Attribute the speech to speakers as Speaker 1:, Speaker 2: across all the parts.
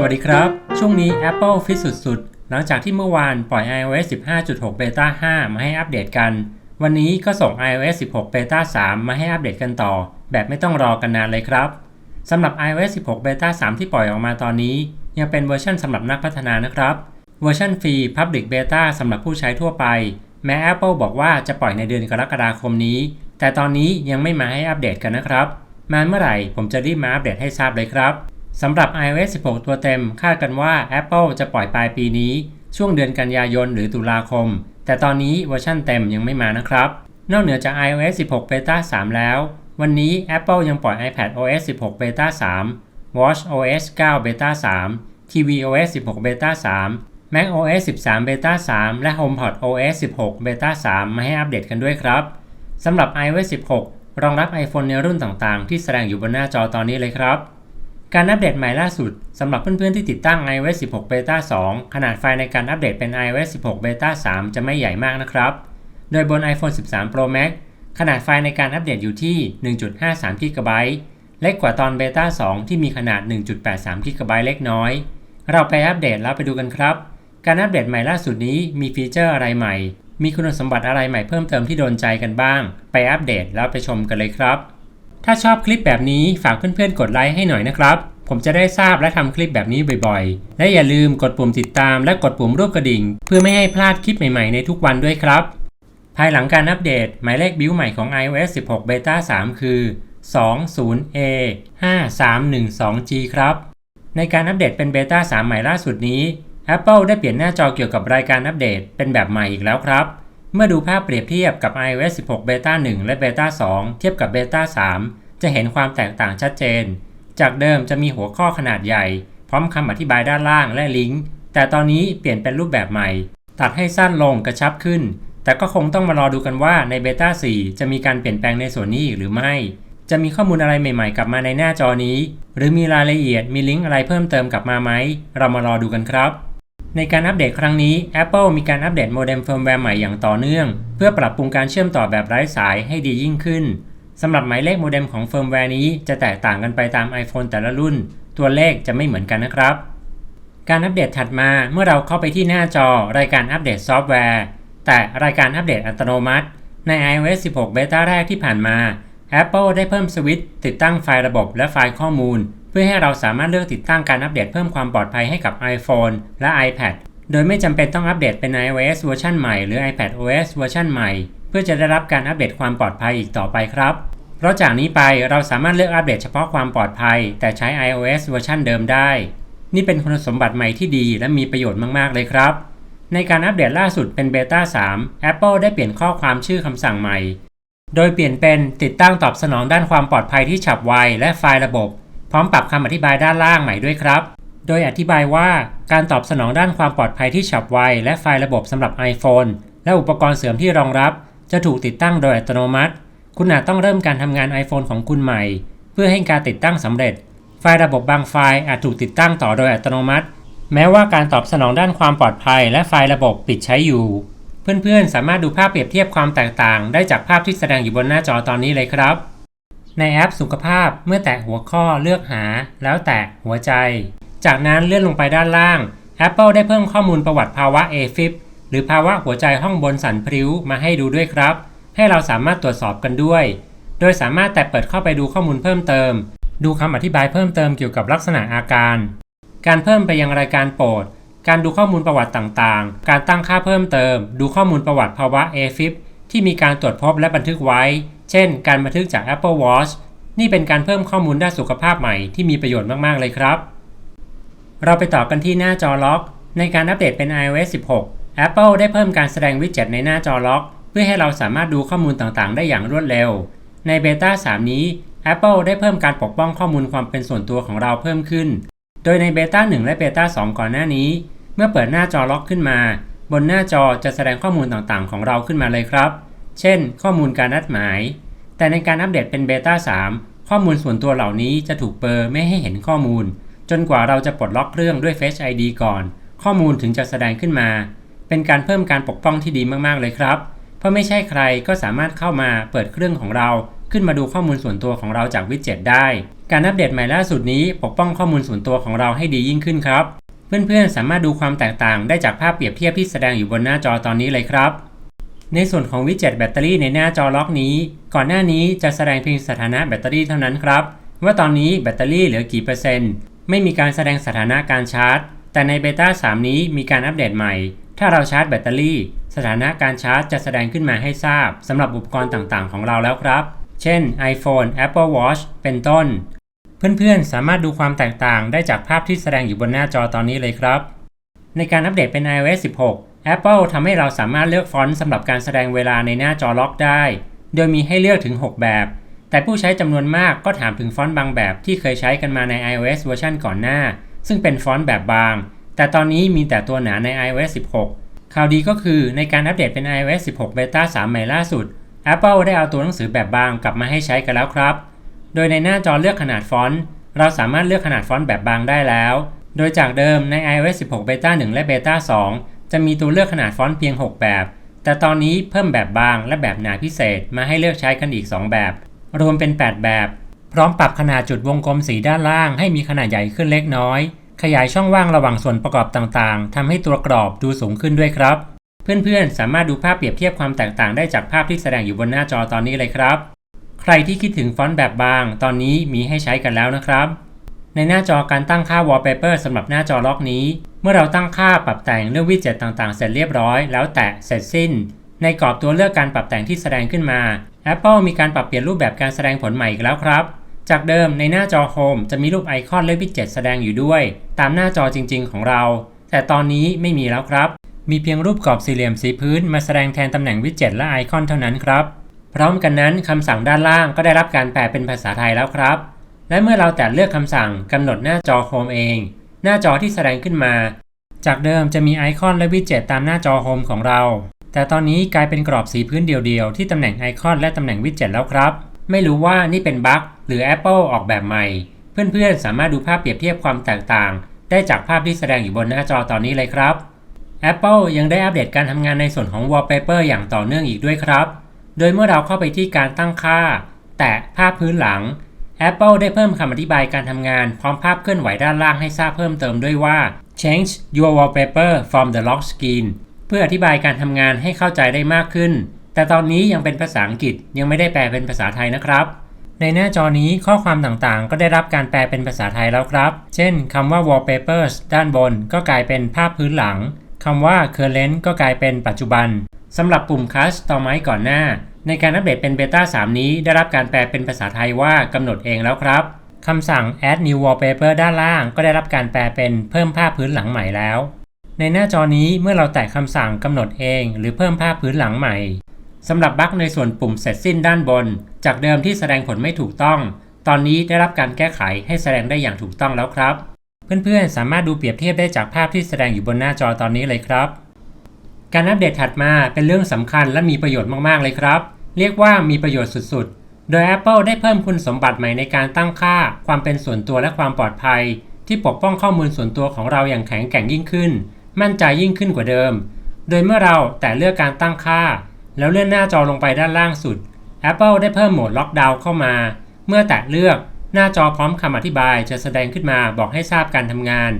Speaker 1: สวัสดีครับ ช่วงนี้ Apple ฟิตสุดๆ หลังจากที่เมื่อวานปล่อย iOS 15.6 Beta 5 มาให้อัปเดตกัน วันนี้ก็ส่ง iOS 16 Beta 3 มาให้อัปเดตกันต่อ แบบไม่ต้องรอกันนานเลยครับสำหรับ iOS 16 Beta 3 ที่ปล่อยออกมาตอนนี้ ยังเป็นเวอร์ชันสำหรับนักพัฒนานะครับ เวอร์ชันฟรี Public Beta สำหรับผู้ใช้ทั่วไป แม้ Apple บอกว่าจะปล่อยในเดือนกรกฎาคมนี้ แต่ตอนนี้ยังไม่มาให้อัปเดตกันนะครับ มาเมื่อไหร่ผมจะรีบมาอัปเดตให้ทราบเลยครับ สำหรับ iOS 16 ตัวเต็ม คาดกันว่า Apple จะปล่อยปลายปีนี้ ช่วงเดือนกันยายนหรือตุลาคม แต่ตอนนี้เวอร์ชันเต็มยังไม่มานะครับ นอกเหนือจาก iOS 16 Beta 3 แล้ว วันนี้ Apple ยังปล่อย iPad OS 16 Beta 3 Watch OS 9 Beta 3 tvOS 16 Beta 3 Mac OS 13 Beta 3 และ HomePod OS 16 Beta 3 มาให้อัปเดตกันด้วยครับสำหรับ iOS 16 รองรับ iPhone ในรุ่นต่างๆ ที่แสดงอยู่บนหน้าจอตอนนี้เลยครับ การอัปเดตใหม่ล่าสุดสำหรับเพื่อนๆที่ติดตั้ง iOS 16 Beta 2 ขนาดไฟล์ในการอัปเดตเป็น iOS 16 Beta 3 จะไม่ใหญ่มากนะครับ โดยบน iPhone 13 Pro Max ขนาดไฟล์ในการอัปเดตอยู่ที่ 1.53 GB เล็กกว่าตอน Beta 2 ที่มีขนาด 1.83 GB เล็กน้อย เราไปอัปเดตแล้วไปดูกันครับ การอัปเดตใหม่ล่าสุดนี้มีฟีเจอร์อะไรใหม่ มีคุณสมบัติอะไรใหม่เพิ่มเติมที่โดนใจกันบ้าง ไปอัปเดตแล้วไปชมกันเลยครับ ถ้าชอบคลิปแบบนี้ฝากเพื่อนๆกดไลค์ให้หน่อยนะครับ ผมจะได้ทราบและทำคลิปแบบนี้บ่อยๆ และอย่าลืมกดปุ่มติดตามและกดปุ่มรูปกระดิ่ง เพื่อไม่ให้พลาดคลิปใหม่ๆในทุกวันด้วยครับ ภายหลังการอัปเดต หมายเลขบิวใหม่ของ iOS 16 Beta 3 คือ 20A 5312G ครับ ในการอัปเดตเป็นเบต้า3 ใหม่ล่าสุดนี้ Apple ได้เปลี่ยนหน้าจอเกี่ยวกับรายการอัปเดตเป็นแบบใหม่อีกแล้วครับ เมื่อดูภาพเปรียบเทียบกับ iOS 16 Beta 1 และ Beta 2 เทียบกับ Beta 3 จะเห็นความแตกต่างชัดเจน จากเดิมจะมีหัวข้อขนาดใหญ่ พร้อมคำอธิบายด้านล่างและลิงก์ แต่ตอนนี้เปลี่ยนเป็นรูปแบบใหม่ ตัดให้สั้นลงกระชับขึ้น แต่ก็คงต้องมารอดูกันว่าใน Beta 4 จะมีการเปลี่ยนแปลงในส่วนนี้หรือไม่ จะมีข้อมูลอะไรใหม่ๆ กลับมาในหน้าจอนี้ หรือมีรายละเอียดมีลิงก์อะไรเพิ่มเติมกลับมาไหมเรามารอดูกันครับ ในการอัปเดตครั้งนี้ Apple มีการอัปเดตโมเด็มเฟิร์มแวร์ใหม่อย่างต่อเนื่อง เพื่อปรับปรุงการเชื่อมต่อแบบไร้สายให้ดียิ่งขึ้นสำหรับหมายเลขโมเด็มของเฟิร์มแวร์นี้จะแตกต่างกันไปตาม iPhone แต่ละรุ่น ตัวเลขจะไม่เหมือนกันนะครับ การอัปเดตถัดมาเมื่อเราเข้าไปที่หน้าจอรายการอัปเดตซอฟต์แวร์ แต่รายการอัปเดตอัตโนมัติ ใน iOS 16 Beta แรกที่ผ่านมา Apple ได้เพิ่มสวิตช์ติดตั้งไฟล์ระบบและไฟล์ข้อมูล เพื่อให้เราสามารถเลือกติดตั้งการอัปเดตเพิ่มความปลอดภัยให้กับ iPhone และ iPad โดยไม่จำเป็นต้องอัปเดตเป็น iOS เวอร์ชันใหม่หรือ iPad OS เวอร์ชันใหม่ เพื่อจะได้รับการอัปเดตความปลอดภัยอีกต่อไปครับ เพราะจากนี้ไปเราสามารถเลือกอัปเดตเฉพาะความปลอดภัย แต่ใช้ iOS เวอร์ชันเดิมได้ นี่เป็นคุณสมบัติใหม่ที่ดีและมีประโยชน์มากๆเลยครับ ในการอัปเดตล่าสุดเป็นเบต้า3 Apple ได้เปลี่ยนข้อความชื่อคำสั่งใหม่ โดยเปลี่ยนเป็นติดตั้งตอบสนองด้านความปลอดภัยที่ฉับไวและไฟล์ระบบ พร้อมปรับคำอธิบายด้านล่างใหม่ด้วยครับ โดยอธิบายว่าการตอบสนองด้านความปลอดภัยที่ฉับไว และไฟล์ระบบสำหรับ iPhone และอุปกรณ์เสริมที่รองรับ จะถูกติดตั้งโดยอัตโนมัติ คุณอาจต้องเริ่มการทำงาน iPhone ของคุณใหม่ เพื่อให้การติดตั้งสำเร็จ ไฟล์ระบบบางไฟล์อาจถูกติดตั้งต่อโดยอัตโนมัติ แม้ว่าการตอบสนองด้านความปลอดภัย และไฟล์ระบบปิดใช้อยู่ เพื่อนๆ สามารถดูภาพเปรียบเทียบความแตกต่าง ได้จากภาพที่แสดงอยู่บนหน้าจอตอนนี้เลยครับ ในแอปสุขภาพเมื่อแตะหัวข้อเลือกหา แล้วแตะหัวใจ จากนั้นเลื่อนลงไปด้านล่าง Apple ได้เพิ่มข้อมูลประวัติภาวะ AFib หรือภาวะหัวใจห้องบนสั่นพริ้วมาให้ดูด้วยครับ ให้เราสามารถตรวจสอบกันด้วย โดยสามารถแตะเปิดเข้าไปดูข้อมูลเพิ่มเติม ดูคำอธิบายเพิ่มเติมเกี่ยวกับลักษณะอาการ การเพิ่มไปยังรายการโปรด การดูข้อมูลประวัติต่างๆ การตั้งค่าเพิ่มเติม ดูข้อมูลประวัติภาวะ AFib ที่มีการตรวจพบและบันทึกไว้ เช่น การบันทึกจาก Apple Watch นี่เป็นการเพิ่มข้อมูลด้านสุขภาพใหม่ที่มีประโยชน์มาก ๆ เลยครับ เราไปต่อกันที่หน้าจอล็อก ในการอัปเดตเป็น iOS 16 Apple ได้เพิ่มการแสดงวิดเจ็ตในหน้าจอล็อก เพื่อให้เราสามารถดูข้อมูลต่างๆ ได้อย่างรวดเร็ว ในเบต้า3 นี้ Apple ได้เพิ่มการปกป้องข้อมูลความเป็นส่วนตัวของเราเพิ่มขึ้น โดยในเบต้า1และเบต้า2ก่อนหน้านี้ เมื่อเปิดหน้าจอล็อกขึ้นมา บนหน้าจอจะแสดงข้อมูลต่างๆ ของเราขึ้นมาเลยครับ เช่น ข้อมูลการนัดหมาย แต่ในการอัปเดตเป็นเบต้า3 ข้อมูลส่วนตัวเหล่านี้จะถูกเบอร์ไม่ให้เห็นข้อมูล จนกว่าเราจะปลดล็อกเครื่องด้วย Face ID ก่อน ข้อมูลถึงจะแสดงขึ้นมา เป็นการเพิ่มการปกป้องที่ดีมากๆเลยครับ เพราะไม่ใช่ใครก็สามารถเข้ามาเปิดเครื่องของเรา ขึ้นมาดูข้อมูลส่วนตัวของเราจากวิดเจ็ตได้ การอัปเดตใหม่ล่าสุดนี้ ปกป้องข้อมูลส่วนตัวของเราให้ดียิ่งขึ้นครับเพื่อนๆ สามารถดูความแตกต่างได้จากภาพเปรียบเทียบที่แสดงอยู่บนหน้าจอตอนนี้เลยครับ ในส่วนของวิดเจ็ตแบตเตอรี่ในหน้าจอล็อกนี้ ก่อนหน้านี้จะแสดงเพียงสถานะแบตเตอรี่เท่านั้นครับ ว่าตอนนี้แบตเตอรี่เหลือกี่เปอร์เซ็นต์ ไม่มีการแสดงสถานะการชาร์จ แต่ในเบต้า3 นี้มีการอัปเดตใหม่ ถ้าเราชาร์จแบตเตอรี่ สถานะการชาร์จจะแสดงขึ้นมาให้ทราบสำหรับอุปกรณ์ต่างๆ ของเราแล้วครับ เช่น iPhone Apple Watch เป็นต้น เพื่อนๆ สามารถดูความแตกต่างได้จากภาพที่แสดงอยู่บนหน้าจอตอนนี้เลยครับ ในการอัปเดตเป็น iOS 16 Apple ทำให้เราสามารถเลือกฟอนต์สำหรับการแสดงเวลาในหน้าจอล็อกได้ โดยมีให้เลือกถึง 6 แบบ แต่ผู้ใช้จำนวนมากก็ถามถึงฟอนต์บางแบบที่เคยใช้กันมาใน iOS เวอร์ชันก่อนหน้า ซึ่งเป็นฟอนต์แบบบาง แต่ตอนนี้มีแต่ตัวหนาใน iOS 16 ข่าวดีก็คือในการอัปเดตเป็น iOS 16 Beta 3 ใหม่ล่าสุด Apple ได้เอาตัวหนังสือแบบบางกลับมาให้ใช้กันแล้วครับ โดยในหน้าจอเลือกขนาดฟอนต์ เราสามารถเลือกขนาดฟอนต์แบบบางได้แล้ว โดยจากเดิมใน iOS 16 Beta 1 และ Beta 2 จะมีตัวเลือกขนาดฟอนต์เพียง 6 แบบ แต่ตอนนี้เพิ่มแบบบางและแบบหนาพิเศษมาให้เลือกใช้กันอีก 2 แบบ รวมเป็น 8 แบบ พร้อมปรับขนาดจุดวงกลมสีด้านล่างให้มีขนาดใหญ่ขึ้นเล็กน้อย ขยายช่องว่างระหว่างส่วนประกอบต่างๆทำให้ตัวกรอบดูสูงขึ้นด้วยครับ เพื่อนๆ สามารถดูภาพเปรียบเทียบความแตกต่างได้จากภาพที่แสดงอยู่บนหน้าจอตอนนี้เลยครับ ใครที่คิดถึงฟอนต์แบบบาง ตอนนี้มีให้ใช้กันแล้วนะครับ ในหน้าจอการตั้งค่า wallpaper สำหรับหน้าจอล็อกนี้ เมื่อเราตั้งค่าปรับแต่งเรื่องวิดเจ็ตต่างๆ เสร็จเรียบร้อย แล้วแตะเสร็จสิ้น ในกรอบตัวเลือกการปรับแต่งที่แสดงขึ้นมา Apple มีการปรับเปลี่ยนรูปแบบการแสดงผลใหม่อีกแล้วครับ จากเดิมในหน้าจอ Home จะมีรูปไอคอนและวิดเจ็ตแสดงอยู่ด้วย ตามหน้าจอจริง ๆ ของเรา แต่ตอนนี้ไม่มีแล้วครับ มีเพียงรูปกรอบสี่เหลี่ยมสีพื้น มาแสดงแทนตำแหน่งวิดเจ็ตและไอคอนเท่านั้นครับ พร้อมกันนั้นคำสั่งด้านล่างก็ได้รับการแปลเป็นภาษาไทยแล้วครับ และเมื่อเราแตะเลือกคำสั่งกำหนดหน้าจอ Home เอง หน้าจอที่แสดงขึ้นมา จากเดิมจะมีไอคอนและวิดเจ็ตตามหน้าจอ Home ของเรา แต่ตอนนี้กลายเป็นกรอบสีพื้นเดียวๆ ที่ตำแหน่งไอคอนและตำแหน่งวิดเจ็ตแล้วครับ ไม่รู้ว่านี่เป็นบั๊กหรือ Apple ออกแบบใหม่ เพื่อนๆ สามารถดูภาพเปรียบเทียบความแตกต่าง ได้จากภาพที่แสดงอยู่บนหน้าจอตอนนี้เลยครับ Apple ยังได้อัปเดตการทำงานในส่วนของ Wallpaper อย่างต่อเนื่องอีกด้วยครับ โดยเมื่อเราเข้าไปที่การตั้งค่า แตะภาพพื้นหลัง Apple ได้เพิ่มคำอธิบายการทำงาน พร้อมภาพเคลื่อนไหวด้านล่างให้ทราบเพิ่มเติมด้วยว่า change your wallpaper from the lock screen เพื่ออธิบายการทำงานให้เข้าใจได้มากขึ้น แต่ตอนนี้ยังเป็นภาษาอังกฤษยังไม่ได้แปลเป็นภาษาไทยนะครับ ในหน้าจอนี้ข้อความต่างๆ ก็ได้รับการแปลเป็นภาษาไทยแล้วครับ เช่นคำว่า wallpapers ด้านบนก็กลายเป็นภาพพื้นหลังคำว่า current ก็กลายเป็นปัจจุบันสำหรับปุ่ม customize ก่อนหน้า ในการอัปเดตเป็นเบต้า3 นี้ได้รับการแปลเป็นภาษาไทยว่ากำหนดเองแล้วครับคำสั่ง add new wallpaper ด้านล่างก็ได้รับการแปลเป็นเพิ่มภาพพื้นหลังใหม่แล้ว ในหน้าจอนี้เมื่อเราแตะคำสั่งกำหนดเอง หรือเพิ่มภาพพื้นหลังใหม่สำหรับบั๊กในส่วนปุ่มเสร็จสิ้นด้านบน จากเดิมที่แสดงผลไม่ถูกต้อง ตอนนี้ได้รับการแก้ไขให้แสดงได้อย่างถูกต้องแล้วครับ เพื่อนๆ สามารถดูเปรียบเทียบได้จากภาพที่แสดงอยู่บนหน้าจอตอนนี้เลยครับ การอัปเดตถัดมาเป็นเรื่องสำคัญและมีประโยชน์มากๆเลยครับ เรียกว่ามีประโยชน์สุดๆ โดย Apple ได้เพิ่มคุณสมบัติใหม่ในการตั้งค่า ความเป็นส่วนตัวและความปลอดภัย ที่ปกป้องข้อมูลส่วนตัวของเราอย่างแข็งแกร่งยิ่งขึ้น มั่นใจยิ่งขึ้นกว่าเดิม โดยเมื่อเราแต่เลือกการตั้งค่า แล้วเลื่อนหน้าจอลงไปด้านล่างสุด Apple ได้เพิ่มโหมดล็อกดาวน์เข้ามา เมื่อแตะเลือกหน้าจอพร้อมคำอธิบายจะแสดงขึ้นมาบอกให้ทราบการทำงาน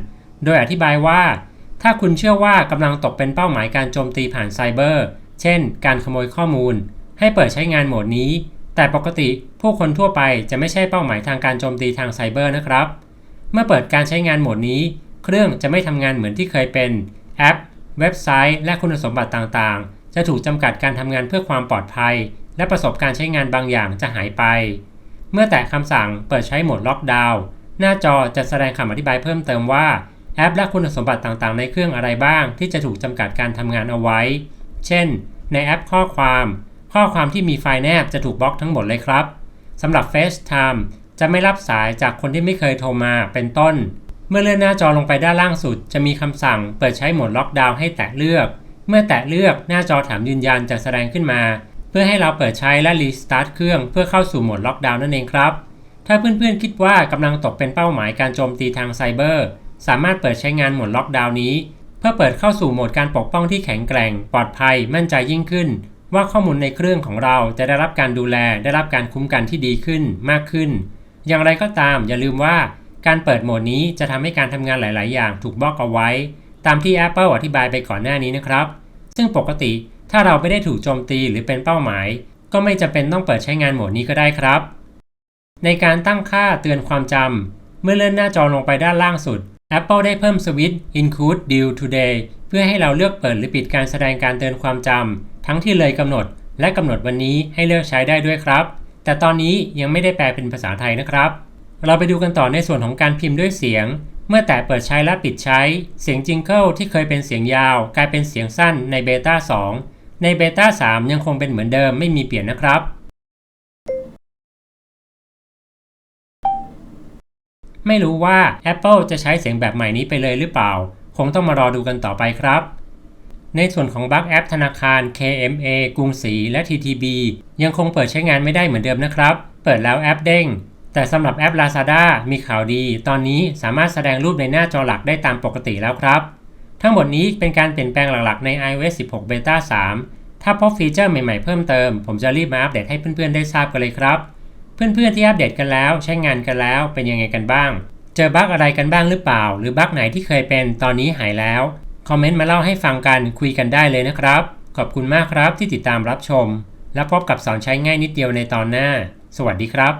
Speaker 1: โดยอธิบายว่า ถ้าคุณเชื่อว่ากำลังตกเป็นเป้าหมายการโจมตีผ่านไซเบอร์ เช่น การขโมยข้อมูล ให้เปิดใช้งานโหมดนี้ แต่ปกติผู้คนทั่วไปจะไม่ใช่เป้าหมายทางการโจมตีทางไซเบอร์นะครับ เมื่อเปิดการใช้งานโหมดนี้ เครื่องจะไม่ทำงานเหมือนที่เคยเป็นแอป เว็บไซต์ และคุณสมบัติต่างๆ จะถูกจำกัดการทำงานเพื่อความปลอดภัย และประสบการใช้งานบางอย่างจะหายไป เมื่อแตะคำสั่งเปิดใช้โหมดล็อกดาวน์หน้าจอจะแสดงคำอธิบายเพิ่มเติมว่าแอปและคุณสมบัติต่างๆ ในเครื่องอะไรบ้าง ที่จะถูกจำกัดการทำงานเอาไว้ เช่น ในแอปข้อความ ข้อความที่มีไฟล์แนบจะถูกบล็อกทั้งหมดเลยครับสำหรับ FaceTime จะไม่รับสายจากคนที่ไม่เคยโทรมาเป็นต้น เมื่อเลื่อนหน้าจอลงไปด้านล่างสุด จะมีคำสั่งเปิดใช้โหมดล็อกดาวน์ให้แตะเลือก เมื่อแตะเลือกหน้าจอถามยืนยันจะแสดงขึ้นมา เพื่อให้เราเปิดใช้และรีสตาร์ทเครื่องเพื่อเข้าสู่โหมดล็อกดาวน์นั่นเองครับ ถ้าเพื่อนๆคิดว่ากำลังตกเป็นเป้าหมายการโจมตีทางไซเบอร์สามารถเปิดใช้งานโหมดล็อกดาวน์นี้ เพื่อเปิดเข้าสู่โหมดการปกป้องที่แข็งแกร่ง ปลอดภัยมั่นใจยิ่งขึ้น ว่าข้อมูลในเครื่องของเราจะได้รับการดูแลได้รับการคุ้มกันที่ดีขึ้นมากขึ้น อย่างไรก็ตามอย่าลืมว่าการเปิดโหมดนี้จะทำให้การทำงานหลาย ๆ อย่างถูกบล็อกเอาไว้ ตามที่ Apple อธิบายไปก่อนหน้านี้นะครับ ซึ่งปกติถ้าเราไม่ได้ถูกโจมตีหรือเป็นเป้าหมาย ก็ไม่จำเป็นต้องเปิดใช้งานโหมดนี้ก็ได้ครับ ในการตั้งค่าเตือนความจำเมื่อเลื่อนหน้าจอลงไปด้านล่างสุด Apple ได้เพิ่มสวิตช์ Include Due Today เพื่อให้เราเลือกเปิดหรือปิดการแสดงการเตือนความจำ ทั้งที่เลยกำหนดและกำหนดวันนี้ให้เลือกใช้ได้ด้วยครับ แต่ตอนนี้ยังไม่ได้แปลเป็นภาษาไทยนะครับ เราไปดูกันต่อในส่วนของการพิมพ์ด้วยเสียง เมื่อแตะเปิดใช้และปิดใช้ เสียงจิงเกิลที่เคยเป็นเสียงยาว กลายเป็นเสียงสั้นในเบต้า2ในเบต้า3ยังคงเป็นเหมือนเดิมไม่มีเปลี่ยนนะครับไม่รู้ว่า Apple จะใช้เสียงแบบใหม่นี้ไปเลยหรือเปล่า คงต้องมารอดูกันต่อไปครับ ในส่วนของบั๊กแอปธนาคาร KMA กรุงศรีและ TTB ยังคงเปิดใช้งานไม่ได้เหมือนเดิมนะครับ เปิดแล้วแอปเด้ง แต่สำหรับแอป Lazada มีข่าวดี ตอนนี้สามารถแสดงรูปในหน้าจอหลักได้ตามปกติแล้วครับ ทั้งหมดนี้เป็นการเปลี่ยนแปลงหลักๆใน iOS 16 Beta 3 ถ้าพบฟีเจอร์ใหม่ๆเพิ่มเติม ผมจะรีบมาอัปเดตให้เพื่อนๆได้ทราบกันเลยครับ เพื่อนๆที่อัปเดตกันแล้วใช้งานกันแล้วเป็นยังไงกันบ้าง เจอบั๊กอะไรกันบ้างหรือเปล่า หรือบั๊กไหนที่เคยเป็นตอนนี้หายแล้ว คอมเมนต์มาเล่าให้ฟังกันคุยกันได้เลยนะครับ ขอบคุณมากครับที่ติดตามรับชม และพบกับสอนใช้ง่ายนิดเดียวในตอนหน้า สวัสดีครับ